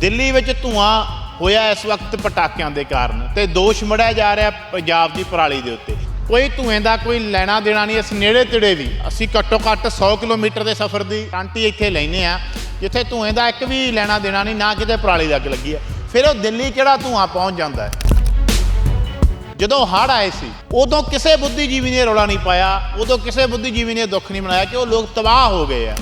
ਦਿੱਲੀ ਵਿੱਚ ਧੂਆਂ ਹੋਇਆ ਇਸ ਵਕਤ ਪਟਾਕਿਆਂ ਦੇ ਕਾਰਨ ਤੇ ਦੋਸ਼ ਮੜਿਆ ਜਾ ਰਿਹਾ ਪੰਜਾਬ ਦੀ ਪਰਾਲੀ ਦੇ ਉੱਤੇ। ਕੋਈ ਧੂਏ ਦਾ ਕੋਈ ਲੈਣਾ ਦੇਣਾ ਨਹੀਂ, ਇਸ ਨੇੜੇ ਤੇੜੇ ਵੀ। ਅਸੀਂ ਘੱਟੋ ਘੱਟ 100 ਕਿਲੋਮੀਟਰ ਦੇ ਸਫ਼ਰ ਦੀ ਗਾਰੰਟੀ ਇੱਥੇ ਲੈਨੇ ਆ ਜਿੱਥੇ ਧੂਏ ਦਾ ਇੱਕ ਵੀ ਲੈਣਾ ਦੇਣਾ ਨਹੀਂ, ਨਾ ਕਿਤੇ ਪਰਾਲੀ ਦਾ ਅੱਗ ਲੱਗੀ ਹੈ। ਫਿਰ ਉਹ ਦਿੱਲੀ ਕਿਹੜਾ ਧੂਆਂ ਪਹੁੰਚ ਜਾਂਦਾ ਹੈ? ਜਦੋਂ ਹੜ੍ਹ ਆਏ ਸੀ, ਉਦੋਂ ਕਿਸੇ ਬੁੱਧੀਜੀਵੀ ਨੇ ਰੌਲਾ ਨਹੀਂ ਪਾਇਆ, ਉਦੋਂ ਕਿਸੇ ਬੁੱਧੀਜੀਵੀ ਨੇ ਦੁੱਖ ਨਹੀਂ ਮਨਾਇਆ ਕਿ ਉਹ ਲੋਕ ਤਬਾਹ ਹੋ ਗਏ ਆ।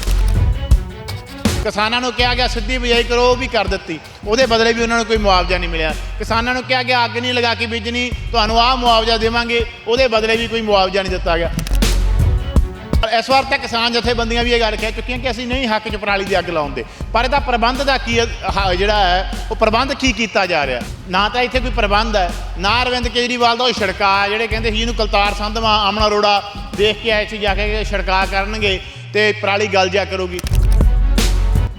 ਕਿਸਾਨਾਂ ਨੂੰ ਕਿਹਾ ਗਿਆ, ਸਿੱਧੀ ਬਿਜਾਈ ਕਰੋ, ਉਹ ਵੀ ਕਰ ਦਿੱਤੀ। ਉਹਦੇ ਬਦਲੇ ਵੀ ਉਹਨਾਂ ਨੂੰ ਕੋਈ ਮੁਆਵਜ਼ਾ ਨਹੀਂ ਮਿਲਿਆ। ਕਿਸਾਨਾਂ ਨੂੰ ਕਿਹਾ ਗਿਆ, ਅੱਗ ਨਹੀਂ ਲਗਾ ਕੇ ਬੀਜਣੀ, ਤੁਹਾਨੂੰ ਆਹ ਮੁਆਵਜ਼ਾ ਦੇਵਾਂਗੇ, ਉਹਦੇ ਬਦਲੇ ਵੀ ਕੋਈ ਮੁਆਵਜ਼ਾ ਨਹੀਂ ਦਿੱਤਾ ਗਿਆ। ਇਸ ਵਾਰ ਤਾਂ ਕਿਸਾਨ ਜਥੇਬੰਦੀਆਂ ਵੀ ਇਹ ਗੱਲ ਕਹਿ ਚੁੱਕੀਆਂ ਕਿ ਅਸੀਂ ਨਹੀਂ ਹੱਕ ਚ ਪਰਾਲੀ ਦੀ ਅੱਗ ਲਾਉਂਦੇ। ਪਰ ਇਹਦਾ ਪ੍ਰਬੰਧ ਦਾ ਕੀ, ਹ- ਜਿਹੜਾ ਹੈ, ਉਹ ਪ੍ਰਬੰਧ ਕੀ ਕੀਤਾ ਜਾ ਰਿਹਾ? ਨਾ ਤਾਂ ਇੱਥੇ ਕੋਈ ਪ੍ਰਬੰਧ ਹੈ, ਨਾ ਅਰਵਿੰਦ ਕੇਜਰੀਵਾਲ ਦਾ ਉਹ ਛੜਕਾ ਜਿਹੜੇ ਕਹਿੰਦੇ ਸੀ ਇਹਨੂੰ ਕਲਤਾਰ ਸੰਧਵਾ ਆਮਣਾ ਅਰੋੜਾ ਦੇਖ ਕੇ ਆਏ ਸੀ, ਜਾ ਕੇ ਕਿ ਛੜਕਾ ਕਰਨਗੇ ਤੇ ਪਰਾਲੀ ਗਲ ਜਾ ਕਰੂਗੀ।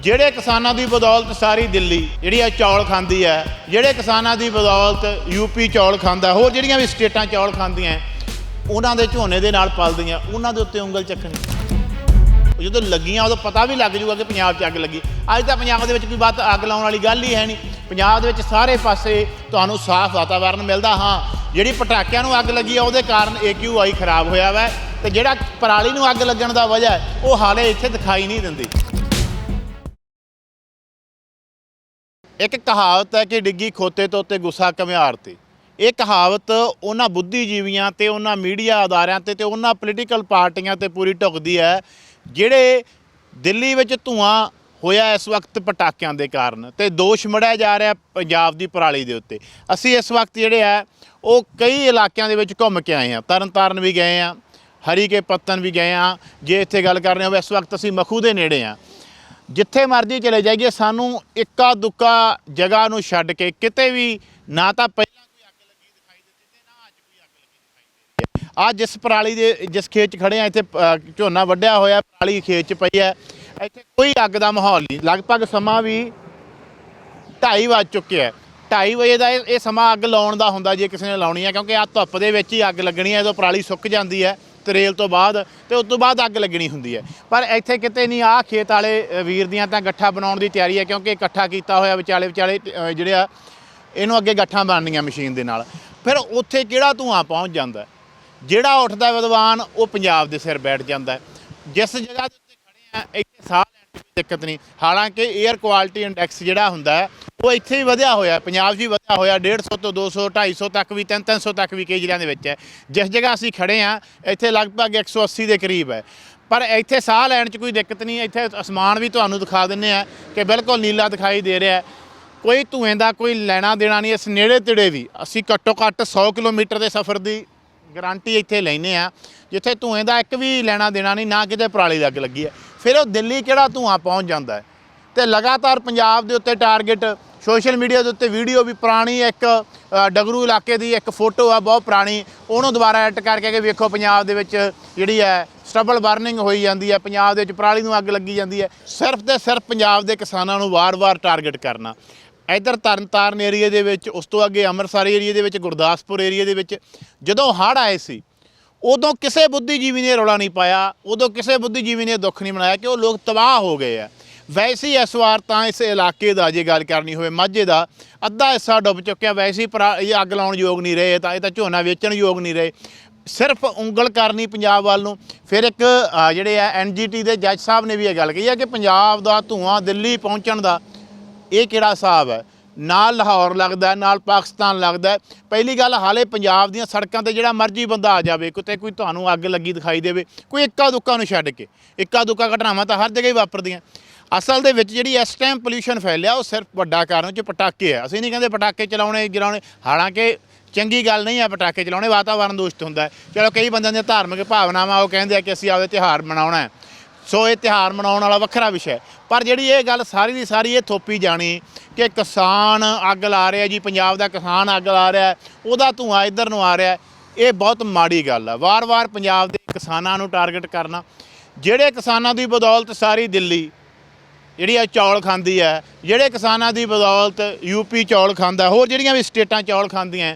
ਜਿਹੜੇ ਕਿਸਾਨਾਂ ਦੀ ਬਦੌਲਤ ਸਾਰੀ ਦਿੱਲੀ ਜਿਹੜੀ ਆ ਚੌਲ ਖਾਂਦੀ ਹੈ ਜਿਹੜੇ ਕਿਸਾਨਾਂ ਦੀ ਬਦੌਲਤ ਯੂਪੀ ਚੌਲ ਖਾਂਦਾ ਹੋਰ ਜਿਹੜੀਆਂ ਵੀ ਸਟੇਟਾਂ ਚੌਲ ਖਾਂਦੀਆਂ ਉਹਨਾਂ ਦੇ ਝੋਨੇ ਦੇ ਨਾਲ ਪਲਦੀਆਂ ਉਹਨਾਂ ਦੇ ਉੱਤੇ ਉਂਗਲ ਚੱਕਣੀ। ਜਦੋਂ ਲੱਗੀਆਂ ਉਦੋਂ ਪਤਾ ਵੀ ਲੱਗ ਜੂਗਾ ਕਿ ਪੰਜਾਬ 'ਚ ਅੱਗ ਲੱਗੀ। ਅੱਜ ਤਾਂ ਪੰਜਾਬ ਦੇ ਵਿੱਚ ਕੋਈ ਬਾਤ ਅੱਗ ਲਾਉਣ ਵਾਲੀ ਗੱਲ ਹੀ ਹੈ ਨਹੀਂ। ਪੰਜਾਬ ਦੇ ਵਿੱਚ ਸਾਰੇ ਪਾਸੇ ਤੁਹਾਨੂੰ ਸਾਫ਼ ਵਾਤਾਵਰਣ ਮਿਲਦਾ ਹਾਂ ਜਿਹੜੀ ਪਟਾਕਿਆਂ ਨੂੰ ਅੱਗ ਲੱਗੀ ਆ ਉਹਦੇ ਕਾਰਨ AQI ਖਰਾਬ ਹੋਇਆ ਵਾ ਤੇ ਜਿਹੜਾ ਪਰਾਲੀ ਨੂੰ ਅੱਗ ਲੱਗਣ ਦਾ ਵਜ੍ਹਾ ਹੈ, ਉਹ ਹਾਲੇ ਇੱਥੇ ਦਿਖਾਈ ਨਹੀਂ ਦਿੰਦੀ। ਇੱਕ ਕਹਾਵਤ ਹੈ ਕਿ ਡਿੱਗੀ ਖੋਤੇ ਤੋਂ ਉੱਤੇ ਗੁੱਸਾ ਘਮਿਆਰ ਤੇ ਇਹ ਕਹਾਵਤ ਉਹਨਾਂ ਬੁੱਧੀਜੀਵੀਆਂ ਤੇ ਉਹਨਾਂ ਮੀਡੀਆ ਅਦਾਰਿਆਂ ਤੇ ਤੇ ਉਹਨਾਂ ਪੋਲੀਟੀਕਲ ਪਾਰਟੀਆਂ ਤੇ ਪੂਰੀ ਢੁਕਦੀ ਹੈ, ਜਿਹੜੇ ਦਿੱਲੀ ਵਿੱਚ ਧੂਆਂ ਹੋਇਆ ਇਸ ਵਕਤ ਪਟਾਕਿਆਂ ਦੇ ਕਾਰਨ ਤੇ ਦੋਸ਼ ਮੜਿਆ ਜਾ ਰਿਹਾ ਪੰਜਾਬ ਦੀ ਪਰਾਲੀ ਦੇ ਉੱਤੇ। ਅਸੀਂ ਇਸ ਵਕਤ ਜਿਹੜੇ ਆ, ਉਹ ਕਈ ਇਲਾਕਿਆਂ ਦੇ ਵਿੱਚ ਘੁੰਮ ਕੇ ਆਏ ਹਾਂ। ਤਰਨਤਾਰਨ ਵੀ ਗਏ ਆ ਹਰੀਕੇ ਪੱਤਨ ਵੀ ਗਏ ਆ ਜੇ ਇੱਥੇ ਗੱਲ ਕਰ ਰਹੇ ਹੋ ਇਸ ਵਕਤ ਅਸੀਂ ਮਖੂ ਦੇ ਨੇੜੇ ਆ ਜਿੱਥੇ ਮਰਜ਼ੀ ਚਲੇ ਜਾਈਏ, ਸਾਨੂੰ ਇੱਕਾ ਦੁੱਕਾ ਜਗ੍ਹਾ ਨੂੰ ਛੱਡ ਕੇ ਕਿਤੇ ਵੀ ਨਾ ਤਾਂ ਪਹਿਲਾਂ ਕੋਈ ਅੱਗ ਲੱਗੀ ਦਿਖਾਈ ਦਿੱਤੀ ਤੇ ਨਾ ਅੱਜ ਕੋਈ ਅੱਗ ਲੱਗੀ ਦਿਖਾਈ ਦੇ ਰਹੀ ਜਿਸ ਪਰਾਲੀ ਦੇ, ਜਿਸ ਖੇਤ 'ਚ ਖੜੇ ਆ, ਇੱਥੇ ਝੋਨਾ ਵੱਢਿਆ ਹੋਇਆ, ਪਰਾਲੀ ਖੇਤ 'ਚ ਪਈ ਹੈ। ਇੱਥੇ ਕੋਈ ਅੱਗ ਦਾ ਮਾਹੌਲ ਨਹੀਂ। ਲਗਭਗ ਸਮਾਂ ਵੀ 2:30 ਵੱਜ ਚੁੱਕਿਆ ਹੈ 2:30 ਵਜੇ ਦਾ ਇਹ ਇਹ ਸਮਾਂ ਅੱਗ ਲਾਉਣ ਦਾ ਹੁੰਦਾ, ਜੇ ਕਿਸੇ ਨੇ ਲਾਉਣੀ ਹੈ ਕਿਉਂਕਿ ਆ ਧੁੱਪ ਦੇ ਵਿੱਚ ਹੀ ਅੱਗ ਲੱਗਣੀ ਹੈ, ਜਦੋਂ ਪਰਾਲੀ ਸੁੱਕ ਜਾਂਦੀ ਹੈ। ਤਰੇਲ ਤੋਂ ਬਾਅਦ ਤੇ ਉਸ ਤੋਂ ਬਾਅਦ ਅੱਗ ਲੱਗਣੀ ਹੁੰਦੀ ਹੈ। ਪਰ ਇੱਥੇ ਕਿਤੇ ਨਹੀਂ ਆ ਖੇਤ ਵਾਲੇ ਵੀਰ ਦੀਆਂ ਤਾਂ ਗੱਠਾ ਬਣਾਉਣ ਦੀ ਤਿਆਰੀ ਹੈ ਕਿਉਂਕਿ ਇਕੱਠਾ ਕੀਤਾ ਹੋਇਆ ਵਿਚਾਲੇ ਵਿਚਾਲੇ ਜਿਹੜੇ ਆ, ਇਹਨੂੰ ਅੱਗੇ ਗੱਠਾਂ ਬਣਨੀਆਂ ਮਸ਼ੀਨ ਦੇ ਨਾਲ। ਫਿਰ ਉੱਥੇ ਕਿਹੜਾ ਧੂਆਂ ਪਹੁੰਚ ਜਾਂਦਾ ਜਿਹੜਾ ਉੱਠਦਾ ਵਿਦਵਾਨ, ਉਹ ਪੰਜਾਬ ਦੇ ਸਿਰ ਬੈਠ ਜਾਂਦਾ ਜਿਸ ਜਗ੍ਹਾ ਦੇ ਖੜੇ ਆ, ਇੱਥੇ ਸਾਹ ਦਿੱਕਤ ਨਹੀਂ। ਹਾਲਾਂਕਿ 에ਅਰ ਕੁਆਲਿਟੀ ਇੰਡੈਕਸ ਜਿਹੜਾ ਹੁੰਦਾ ਹੈ, ਉਹ ਇੱਥੇ ਵੀ ਵਧਿਆ ਹੋਇਆ ਪੰਜਾਬ 'ਚ ਵੀ ਵਧਿਆ ਹੋਇਆ 150 ਤੋਂ 200 250 ਤੱਕ ਵੀ 3 300 ਤੱਕ ਵੀ ਕਈ ਜ਼ਿਲ੍ਹਿਆਂ ਦੇ ਵਿੱਚ ਹੈ। ਜਿਸ ਜਗ੍ਹਾ ਅਸੀਂ ਖੜੇ ਆ ਇੱਥੇ ਲਗਭਗ 180 ਦੇ ਕਰੀਬ ਹੈ। ਪਰ ਇੱਥੇ ਸਾਹ ਲੈਣ 'ਚ ਕੋਈ ਦਿੱਕਤ ਨਹੀਂ, ਇੱਥੇ ਅਸਮਾਨ ਵੀ ਤੁਹਾਨੂੰ ਦਿਖਾ ਦਿੰਨੇ ਆ ਕਿ ਬਿਲਕੁਲ ਨੀਲਾ ਦਿਖਾਈ ਦੇ ਰਿਹਾ ਕੋਈ ਧੂਏ ਦਾ ਕੋਈ ਲੈਣਾ ਦੇਣਾ ਨਹੀਂ, ਇਸ ਨੇੜੇ ਤੇੜੇ ਵੀ। ਅਸੀਂ ਘੱਟੋ ਘੱਟ 100 ਕਿਲੋਮੀਟਰ ਦੇ ਸਫ਼ਰ ਦੀ ਗਾਰੰਟੀ ਇੱਥੇ ਲੈਨੇ ਆ ਜਿੱਥੇ ਧੂਏ ਦਾ ਇੱਕ ਵੀ ਲੈਣਾ ਦੇਣਾ ਨਹੀਂ, ਨਾ ਕਿਤੇ ਪਰਾਲੀ ਦਾ ਅੱਗ ਲੱਗੀ ਹੈ। ਫਿਰ ਉਹ ਦਿੱਲੀ ਕਿਹੜਾ ਧੂਆਂ ਪਹੁੰਚ ਜਾਂਦਾ ਹੈ? ਤੇ ਲਗਾਤਾਰ ਪੰਜਾਬ ਦੇ ਉੱਤੇ ਟਾਰਗੇਟ ਸੋਸ਼ਲ ਮੀਡੀਆ ਦੇ ਉੱਤੇ ਵੀਡੀਓ ਵੀ ਪੁਰਾਣੀ ਇੱਕ ਅ, ਡਗਰੂ ਇਲਾਕੇ ਦੀ ਇੱਕ ਫੋਟੋ ਆ ਬਹੁਤ ਪੁਰਾਣੀ। ਉਹਨੂੰ ਦੁਬਾਰਾ ਐਡ ਕਰਕੇ ਕਿ ਵੇਖੋ ਪੰਜਾਬ ਦੇ ਵਿੱਚ ਜਿਹੜੀ ਹੈ ਸਟਰਬਲ ਬਰਨਿੰਗ ਹੋਈ ਜਾਂਦੀ ਹੈ। ਪੰਜਾਬ ਦੇ ਵਿੱਚ ਪਰਾਲੀ ਨੂੰ ਅੱਗ ਲੱਗੀ ਜਾਂਦੀ ਹੈ। ਸਿਰਫ ਤੇ ਸਿਰਫ ਪੰਜਾਬ ਦੇ ਕਿਸਾਨਾਂ ਨੂੰ ਵਾਰ-ਵਾਰ ਟਾਰਗੇਟ ਕਰਨਾ। ਇਧਰ ਤਰਨਤਾਰਨ ਏਰੀਆ ਦੇ ਵਿੱਚ ਉਸ ਤੋਂ ਅੱਗੇ ਅੰਮ੍ਰਿਤਸਰ ਏਰੀਆ ਦੇ ਵਿੱਚ ਗੁਰਦਾਸਪੁਰ ਏਰੀਆ ਦੇ ਵਿੱਚ ਜਦੋਂ ਹੜ੍ਹ ਆਏ ਸੀ ਉਦੋਂ ਕਿਸੇ ਬੁੱਧੀਜੀਵੀ ਨੇ ਰੌਲਾ ਨਹੀਂ ਪਾਇਆ, ਉਦੋਂ ਕਿਸੇ ਬੁੱਧੀਜੀਵੀ ਨੇ ਦੁੱਖ ਨਹੀਂ ਮਨਾਇਆ ਕਿ ਉਹ ਲੋਕ ਤਬਾਹ ਹੋ ਗਏ ਆ। ਵੈਸੇ ਹੀ ਇਸ ਵਾਰ ਤਾਂ ਇਸ ਇਲਾਕੇ ਦਾ ਜੇ ਗੱਲ ਕਰਨੀ ਹੋਵੇ ਮਾਝੇ ਦਾ, ਅੱਧਾ ਹਿੱਸਾ ਡੁੱਬ ਚੁੱਕਿਆ, ਵੈਸੇ ਹੀ ਇਹ ਅੱਗ ਲਾਉਣ ਯੋਗ ਨਹੀਂ ਰਹੇ, ਤਾਂ ਇਹ ਤਾਂ ਝੋਨਾ ਵੇਚਣ ਯੋਗ ਨਹੀਂ ਰਹੇ। ਸਿਰਫ ਉਂਗਲ ਕਰਨੀ ਪੰਜਾਬ ਵੱਲ ਨੂੰ। ਫਿਰ ਇੱਕ ਜਿਹੜੇ ਆ ਐਨਜੀਟੀ ਦੇ ਜੱਜ ਸਾਹਿਬ ਨੇ ਵੀ ਇਹ ਗੱਲ ਕਹੀ ਹੈ ਕਿ ਪੰਜਾਬ ਦਾ ਧੂਆਂ ਦਿੱਲੀ ਪਹੁੰਚਣ ਦਾ ਇਹ ਕਿਹੜਾ ਹਿਸਾਬ ਹੈ? ਨਾਲ ਲਾਹੌਰ ਲੱਗਦਾ, ਨਾਲ ਪਾਕਿਸਤਾਨ ਲੱਗਦਾ। ਪਹਿਲੀ ਗੱਲ, ਹਾਲੇ ਪੰਜਾਬ ਦੀਆਂ ਸੜਕਾਂ ਤੇ ਜਿਹੜਾ ਮਰਜ਼ੀ ਬੰਦਾ ਆ ਜਾਵੇ, ਕਿਤੇ ਕੋਈ ਤੁਹਾਨੂੰ ਅੱਗ ਲੱਗੀ ਦਿਖਾਈ ਦੇਵੇ, ਕੋਈ ਇੱਕਾ ਦੁੱਕਾ ਨੂੰ ਛੱਡ ਕੇ। ਇੱਕਾ ਦੁੱਕਾ ਘਟਨਾਵਾਂ ਤਾਂ ਹਰ ਜਗ੍ਹਾ ਹੀ ਵਾਪਰਦੀਆਂ। ਅਸਲ ਦੇ ਵਿੱਚ ਜਿਹੜੀ ਇਸ ਟਾਈਮ ਪੋਲੂਸ਼ਨ ਫੈਲਿਆ, ਉਹ ਸਿਰਫ ਵੱਡਾ ਕਾਰਨ ਚ ਪਟਾਕੇ ਆ। ਅਸੀਂ ਨਹੀਂ ਕਹਿੰਦੇ ਪਟਾਕੇ ਚਲਾਉਣੇ, ਗਿਰਾਉਣੇ, ਹਾਲਾਂਕਿ ਚੰਗੀ ਗੱਲ ਨਹੀਂ ਆ ਪਟਾਕੇ ਚਲਾਉਣੇ ਵਾਤਾਵਰਣ ਦੂਸ਼ਿਤ ਹੁੰਦਾ ਚਲੋ ਕਈ ਬੰਦਿਆਂ ਦੀਆਂ ਧਾਰਮਿਕ ਭਾਵਨਾਵਾਂ, ਉਹ ਕਹਿੰਦੇ ਆ ਕਿ ਅਸੀਂ ਆਪਦੇ ਤਿਉਹਾਰ ਮਨਾਉਣਾ ਹੈ। ਸੋ ਇਹ ਤਿਉਹਾਰ ਮਨਾਉਣ ਵਾਲਾ ਵੱਖਰਾ ਵਿਸ਼ਾ ਹੈ। ਪਰ ਜਿਹੜੀ ਇਹ ਗੱਲ ਸਾਰੀ ਦੀ ਸਾਰੀ ਇਹ ਥੋਪੀ ਜਾਣੀ ਕਿ ਕਿਸਾਨ ਅੱਗ ਲਾ ਰਿਹਾ ਜੀ, ਪੰਜਾਬ ਦਾ ਕਿਸਾਨ ਅੱਗ ਲਾ ਰਿਹਾ, ਉਹਦਾ ਧੂੰਆਂ ਇੱਧਰ ਨੂੰ ਆ ਰਿਹਾ, ਇਹ ਬਹੁਤ ਮਾੜੀ ਗੱਲ ਹੈ ਵਾਰ-ਵਾਰ ਪੰਜਾਬ ਦੇ ਕਿਸਾਨਾਂ ਨੂੰ ਟਾਰਗੇਟ ਕਰਨਾ। ਜਿਹੜੇ ਕਿਸਾਨਾਂ ਦੀ ਬਦੌਲਤ ਸਾਰੀ ਦਿੱਲੀ, ਜਿਹੜੀ ਆ ਚੌਲ ਖਾਂਦੀ ਹੈ ਜਿਹੜੇ ਕਿਸਾਨਾਂ ਦੀ ਬਦੌਲਤ ਯੂਪੀ ਚੌਲ ਖਾਂਦਾ, ਹੋਰ ਜਿਹੜੀਆਂ ਵੀ ਸਟੇਟਾਂ ਚੌਲ ਖਾਂਦੀਆਂ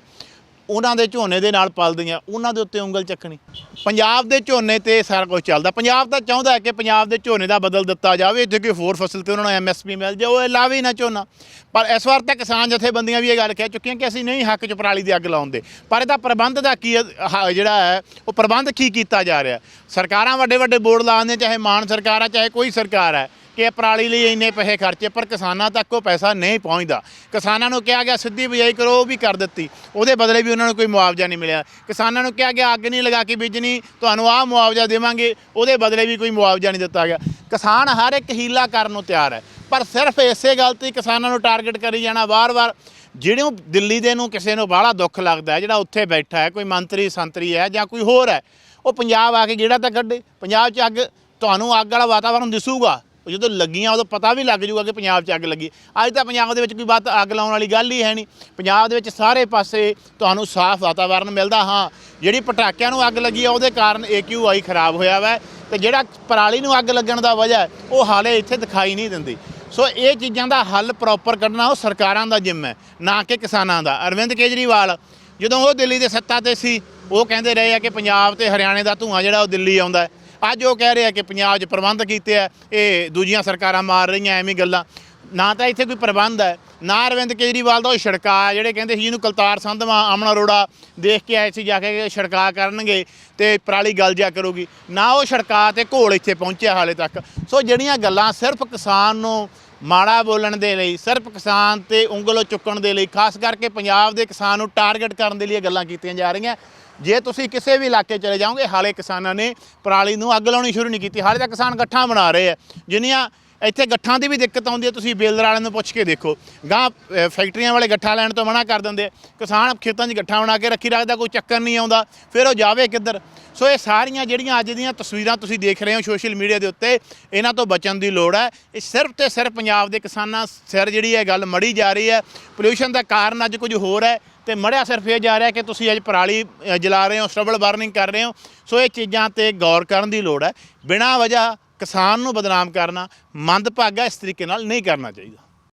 ਉਹਨਾਂ ਦੇ ਝੋਨੇ ਦੇ ਨਾਲ ਪਲਦੀਆਂ, ਉਹਨਾਂ ਦੇ ਉੱਤੇ ਉਂਗਲ ਚੱਕਣੀ। ਪੰਜਾਬ ਦੇ ਝੋਨੇ ਤੇ ਸਾਰਾ ਕੁਝ ਚੱਲਦਾ। ਪੰਜਾਬ ਤਾਂ ਚਾਹੁੰਦਾ ਹੈ ਕਿ ਪੰਜਾਬ ਦੇ ਝੋਨੇ ਦਾ ਬਦਲ ਦਿੱਤਾ ਜਾਵੇ, ਇੱਥੇ ਕੋਈ ਹੋਰ ਫਸਲ ਤੇ ਉਹਨਾਂ ਨੂੰ ਐਮਐਸਪੀ ਮਿਲ ਜਾਵੇ ਉਹ ਲਾਵੇ ਨਾ ਝੋਨਾ। ਪਰ ਇਸ ਵਾਰ ਤਾਂ ਕਿਸਾਨ ਜਥੇਬੰਦੀਆਂ ਵੀ ਇਹ ਗੱਲ ਕਹਿ ਚੁੱਕੀਆਂ ਕਿ ਅਸੀਂ ਨਹੀਂ ਹੱਕ ਚ ਪਰਾਲੀ ਦੀ ਅੱਗ ਲਾਉਂਦੇ। ਪਰ ਇਹਦਾ ਪ੍ਰਬੰਧ ਦਾ ਕੀ ਹ- ਜਿਹੜਾ ਹੈ, ਉਹ ਪ੍ਰਬੰਧ ਕੀ ਕੀਤਾ ਜਾ ਰਿਹਾ? ਸਰਕਾਰਾਂ ਵੱਡੇ ਵੱਡੇ ਬੋਰਡ ਲਾਉਂਦੇ ਚਾਹੇ ਮਾਨ ਸਰਕਾਰ ਆ, ਚਾਹੇ ਕੋਈ ਸਰਕਾਰ ਹੈ ਕਿ ਪਰਾਲੀ ਲਈ ਇੰਨੇ ਪੈਸੇ ਖਰਚੇ, ਪਰ ਕਿਸਾਨਾਂ ਤੱਕ ਉਹ ਪੈਸਾ ਨਹੀਂ ਪਹੁੰਚਦਾ। ਕਿਸਾਨਾਂ ਨੂੰ ਕਿਹਾ ਗਿਆ, ਸਿੱਧੀ ਬਿਜਾਈ ਕਰੋ, ਉਹ ਵੀ ਕਰ ਦਿੱਤੀ। ਉਹਦੇ ਬਦਲੇ ਵੀ ਉਹਨਾਂ ਨੂੰ ਕੋਈ ਮੁਆਵਜ਼ਾ ਨਹੀਂ ਮਿਲਿਆ। ਕਿਸਾਨਾਂ ਨੂੰ ਕਿਹਾ ਗਿਆ, ਅੱਗ ਨਹੀਂ ਲਗਾ ਕੇ ਬੀਜਣੀ, ਤੁਹਾਨੂੰ ਆਹ ਮੁਆਵਜ਼ਾ ਦੇਵਾਂਗੇ, ਉਹਦੇ ਬਦਲੇ ਵੀ ਕੋਈ ਮੁਆਵਜ਼ਾ ਨਹੀਂ ਦਿੱਤਾ ਗਿਆ। ਕਿਸਾਨ ਹਰ ਇੱਕ ਹੀਲਾ ਕਰਨ ਨੂੰ ਤਿਆਰ ਹੈ, ਪਰ ਸਿਰਫ ਇਸੇ ਗੱਲ ਤੇ ਕਿਸਾਨਾਂ ਨੂੰ ਟਾਰਗੇਟ ਕਰੀ ਜਾਣਾ ਵਾਰ-ਵਾਰ। ਜਿਹੜਿਆਂ ਦਿੱਲੀ ਦੇ ਨੂੰ ਕਿਸੇ ਨੂੰ ਬਾਹਲਾ ਦੁੱਖ ਲੱਗਦਾ ਹੈ, ਜਿਹੜਾ ਉੱਥੇ ਬੈਠਾ ਹੈ, ਕੋਈ ਮੰਤਰੀ, ਸੰਤਰੀ ਹੈ ਜਾਂ ਕੋਈ ਹੋਰ ਹੈ, ਉਹ ਪੰਜਾਬ ਆ ਕੇ ਜਿਹੜਾ ਤਾਂ ਕੱਢੇ। ਪੰਜਾਬ 'ਚ ਅੱਗ, ਤੁਹਾਨੂੰ ਅੱਗ ਵਾਲਾ ਵਾਤਾਵਰਣ ਦਿਸੂਗਾ। ਉਹ ਜਦੋਂ ਲੱਗੀਆਂ ਉਦੋਂ ਪਤਾ ਵੀ ਲੱਗ ਜੂਗਾ ਕਿ ਪੰਜਾਬ 'ਚ ਅੱਗ ਲੱਗੀ। ਅੱਜ ਤਾਂ ਪੰਜਾਬ ਦੇ ਵਿੱਚ ਕੋਈ ਬਾਤ ਅੱਗ ਲਾਉਣ ਵਾਲੀ ਗੱਲ ਹੀ ਹੈ ਨਹੀਂ। ਪੰਜਾਬ ਦੇ ਵਿੱਚ ਸਾਰੇ ਪਾਸੇ ਤੁਹਾਨੂੰ ਸਾਫ਼ ਵਾਤਾਵਰਣ ਮਿਲਦਾ, ਹਾਂ। ਜਿਹੜੀ ਪਟਾਕਿਆਂ ਨੂੰ ਅੱਗ ਲੱਗੀ ਆ, ਉਹਦੇ ਕਾਰਨ AQI ਖਰਾਬ ਹੋਇਆ ਵਾ। ਤੇ ਜਿਹੜਾ ਪਰਾਲੀ ਨੂੰ ਅੱਗ ਲੱਗਣ ਦਾ ਵਜ੍ਹਾ, ਉਹ ਹਾਲੇ ਇੱਥੇ ਦਿਖਾਈ ਨਹੀਂ ਦਿੰਦੀ। ਸੋ ਇਹ ਚੀਜ਼ਾਂ ਦਾ ਹੱਲ ਪ੍ਰੋਪਰ ਕੱਢਣਾ ਉਹ ਸਰਕਾਰਾਂ ਦਾ ਜਿੰਮ ਹੈ, ਨਾ ਕਿ ਕਿਸਾਨਾਂ ਦਾ। ਅਰਵਿੰਦ ਕੇਜਰੀਵਾਲ ਜਦੋਂ ਉਹ ਦਿੱਲੀ ਦੇ ਸੱਤਾ ਤੇ ਸੀ, ਉਹ ਕਹਿੰਦੇ ਰਹੇ ਆ ਕਿ ਪੰਜਾਬ ਤੇ ਹਰਿਆਣੇ ਦਾ ਧੂਆਂ ਜਿਹੜਾ ਉਹ ਦਿੱਲੀ ਆਉਂਦਾ ਹੈ। ਅੱਜ ਉਹ ਕਹਿ ਰਹੇ ਆ ਕਿ ਪੰਜਾਬ 'ਚ ਪ੍ਰਬੰਧ ਕੀਤੇ ਆ, ਇਹ ਦੂਜੀਆਂ ਸਰਕਾਰਾਂ ਮਾਰ ਰਹੀਆਂ, ਐਵੇਂ ਗੱਲਾਂ। ਨਾ ਤਾਂ ਇੱਥੇ ਕੋਈ ਪ੍ਰਬੰਧ ਹੈ, ਨਾ ਅਰਵਿੰਦ ਕੇਜਰੀਵਾਲ ਦਾ ਉਹ ਛੜਕਾ ਜਿਹੜੇ ਕਹਿੰਦੇ ਸੀ ਜਿਹਨੂੰ ਕਲਤਾਰ ਸੰਧਵਾ, ਆਮਣਾ ਅਰੋੜਾ ਦੇਖ ਕੇ ਆਏ ਸੀ, ਜਾ ਕੇ ਛੜਕਾ ਕਰਨਗੇ ਤੇ ਪਰਾਲੀ ਗਲ ਜਾ ਕਰੂਗੀ। ਨਾ ਉਹ ਛੜਕਾ ਤੇ ਘੋਲ ਇੱਥੇ ਪਹੁੰਚਿਆ ਹਾਲੇ ਤੱਕ। ਸੋ ਜਿਹੜੀਆਂ ਗੱਲਾਂ ਸਿਰਫ ਕਿਸਾਨ ਨੂੰ ਮਾੜਾ ਬੋਲਣ ਦੇ ਲਈ, ਸਿਰਫ ਕਿਸਾਨ ਤੇ ਉਂਗਲ ਚੁੱਕਣ ਦੇ ਲਈ, ਖਾਸ ਕਰਕੇ ਪੰਜਾਬ ਦੇ ਕਿਸਾਨ ਨੂੰ ਟਾਰਗੇਟ ਕਰਨ ਦੇ ਲਈ ਇਹ ਗੱਲਾਂ ਕੀਤੀਆਂ ਜਾ ਰਹੀਆਂ। ਜੇ ਤੁਸੀਂ ਕਿਸੇ ਵੀ ਇਲਾਕੇ ਚਲੇ ਜਾਓਗੇ, ਹਾਲੇ ਕਿਸਾਨਾਂ ਨੇ ਪਰਾਲੀ ਨੂੰ ਅੱਗ ਲਾਉਣੀ ਸ਼ੁਰੂ ਨਹੀਂ ਕੀਤੀ, ਹਾਲੇ ਤਾਂ ਕਿਸਾਨ ਗੱਠਾਂ ਬਣਾ ਰਹੇ ਆ। ਜਿੰਨੀਆਂ ਇੱਥੇ ਗੱਠਾਂ ਦੀ ਵੀ ਦਿੱਕਤ ਆਉਂਦੀ ਹੈ, ਤੁਸੀਂ ਬੇਲਰ ਵਾਲਿਆਂ ਨੂੰ ਪੁੱਛ ਕੇ ਦੇਖੋ। ਗਾਂ ਫੈਕਟਰੀਆਂ ਵਾਲੇ ਗੱਠਾ ਲੈਣ ਤੋਂ ਮਨਾ ਕਰ ਦਿੰਦੇ ਆ। ਕਿਸਾਨ ਖੇਤਾਂ 'ਚ ਗੱਠਾ ਬਣਾ ਕੇ ਰੱਖੀ ਰੱਖਦਾ, ਕੋਈ ਚੱਕਰ ਨਹੀਂ ਆਉਂਦਾ, ਫਿਰ ਉਹ ਜਾਵੇ ਕਿੱਧਰ? ਸੋ ਇਹ ਸਾਰੀਆਂ ਜਿਹੜੀਆਂ ਅੱਜ ਦੀਆਂ ਤਸਵੀਰਾਂ ਤੁਸੀਂ ਦੇਖ ਰਹੇ ਹੋ ਸੋਸ਼ਲ ਮੀਡੀਆ ਦੇ ਉੱਤੇ, ਇਹਨਾਂ ਤੋਂ ਬਚਣ ਦੀ ਲੋੜ ਹੈ। ਇਹ ਸਿਰਫ ਤੇ ਸਿਰਫ ਪੰਜਾਬ ਦੇ ਕਿਸਾਨਾਂ ਸਿਰ ਜਿਹੜੀ ਇਹ ਗੱਲ ਮੜੀ ਜਾ ਰਹੀ ਹੈ। ਪੋਲਿਊਸ਼ਨ ਦਾ ਕਾਰਨ ਅੱਜ ਕੁਝ ਹੋਰ ਹੈ ਤੇ ਮੜਿਆ ਸਿਰਫ ਇਹ ਜਾ ਰਿਹਾ ਕਿ ਤੁਸੀਂ ਅੱਜ ਪਰਾਲੀ ਜਲਾ ਰਹੇ ਹੋ ਸਟਬਲ ਬਰਨਿੰਗ ਕਰ ਰਹੇ ਹੋ। ਸੋ ਇਹ ਚੀਜ਼ਾਂ ਤੇ ਗੌਰ ਕਰਨ ਦੀ ਲੋੜ ਹੈ। ਬਿਨਾਂ ਵਜ੍ਹਾ ਕਿਸਾਨ ਨੂੰ ਬਦਨਾਮ ਕਰਨਾ ਮੰਦਭਾਗਾ ਇਸ ਤਰੀਕੇ ਨਾਲ ਨਹੀਂ ਕਰਨਾ ਚਾਹੀਦਾ।